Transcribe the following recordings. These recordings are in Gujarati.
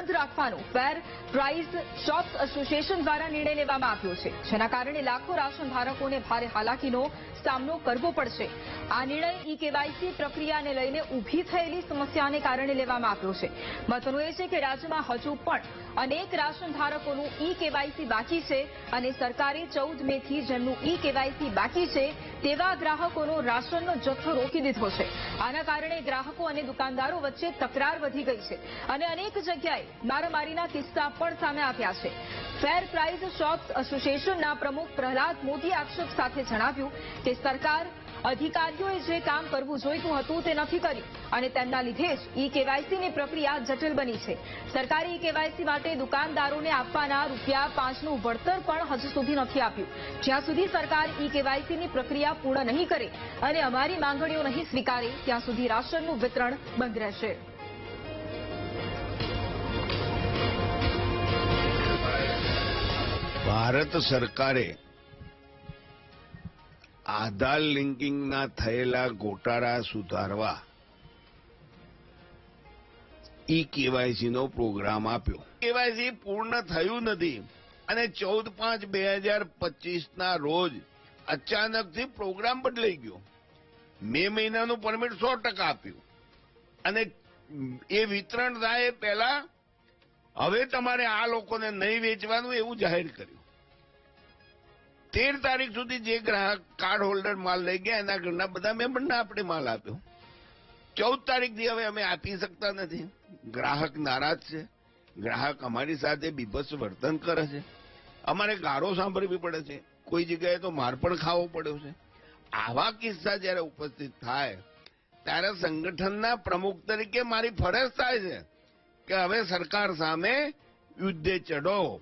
બંધ રાખવાનો ફેર પ્રાઇઝ શોપ્સ એસોસિએશન દ્વારા નિર્ણય લેવામાં આવ્યો છે. જેના કારણે લાખો રાશન ધારકોને ભારે હાલાકીનો સામનો કરવો પડશે. આ નિર્ણય ઈ કેવાયસી પ્રક્રિયાને લઈને ઊભી થયેલી સમસ્યાને કારણે લેવામાં આવ્યો છે. મહત્વનું એ છે કે રાજ્યમાં હજુ પણ અનેક રાશન ધારકોનું ઈ કેવાયસી બાકી છે અને સરકારે ચૌદ મેથી જેમનું ઈ કેવાયસી બાકી છે તેવા ગ્રાહકોનો રાશનનો જથ્થો રોકી દીધો છે. આના કારણે ગ્રાહકો અને દુકાનદારો વચ્ચે તકરાર વધી ગઈ છે. અને અનેક જગ્યાએ મારામારીના કિસ્સા પણ સામે આવ્યા છે. ફેર પ્રાઇઝ શોપ્સ એસોસિએશનના પ્રમુખ પ્રહલાદ મોદી આક્ષેપ સાથે જણાવ્યું કે સરકાર અધિકારીઓએ જે કામ કરવું જોઈતું હતું તે નથી કર્યું અને તેમના લીધે જ ઈ કેવાયસીની પ્રક્રિયા જટિલ બની છે. સરકારે ઈ કેવાયસી માટે દુકાનદારોને આપવાના રૂપિયા પાંચનું વળતર પણ હજુ સુધી નથી આપ્યું. જ્યાં સુધી સરકાર ઈ કેવાયસીની પ્રક્રિયા પૂર્ણ નહીં કરે અને અમારી માંગણીઓ નહીં સ્વીકારે, ત્યાં સુધી રાશનનું વિતરણ બંધ રહેશે. ભારત સરકારે આધાર લિંકિંગના થયેલા ગોટાળા સુધારવા ઈ કેવાયસીનો પ્રોગ્રામ આપ્યો. કેવાયસી પૂર્ણ થયું નથી અને ચૌદ પાંચ બે હજાર પચીસ ના રોજ અચાનકથી પ્રોગ્રામ બદલાઈ ગયો. મે મહિનાનું પરમિટ સો ટકા આપ્યું. અને એ વિતરણ થાય પહેલા હવે તમારે આ લોકોને નહીં વેચવાનું એવું જાહેર કર્યું. તેર તારીખ સુધી જે ગ્રાહક કાર્ડ હોલ્ડર માલ લઈ ગયા, એના ઘરના બધા મેમ્બરને આપણે માલ આપ્યો. ચૌદ તારીખથી હવે અમે આપી શકતા નથી. ગ્રાહક નારાજ છે. ગ્રાહક અમારી સાથે બીભત્સ વર્તન કરે છે. અમારે ગારો સાંભળવી પડે છે. કોઈ જગ્યાએ તો માર પણ ખાવો પડ્યો છે. આવા કિસ્સા જ્યારે ઉપસ્થિત થાય, ત્યારે સંગઠનના પ્રમુખ તરીકે મારી ફરજ થાય છે કે હવે સરકાર સામે યુદ્ધે ચઢો.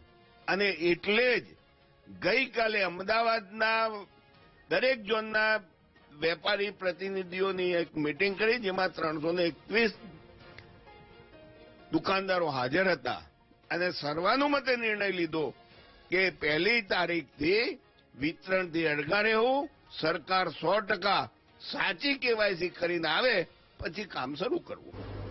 અને એટલે જ ગઈકાલે અમદાવાદના દરેક ઝોનના વેપારી પ્રતિનિધિઓની એક મિટિંગ કરી, જેમાં ત્રણસો દુકાનદારો હાજર હતા. અને સર્વાનુમતે નિર્ણય લીધો કે પહેલી તારીખથી વિતરણથી અડગા રહેવું, સરકાર સો ટકા સાચી કેવાયસી કરીને આવે, પછી કામ શરૂ કરવું.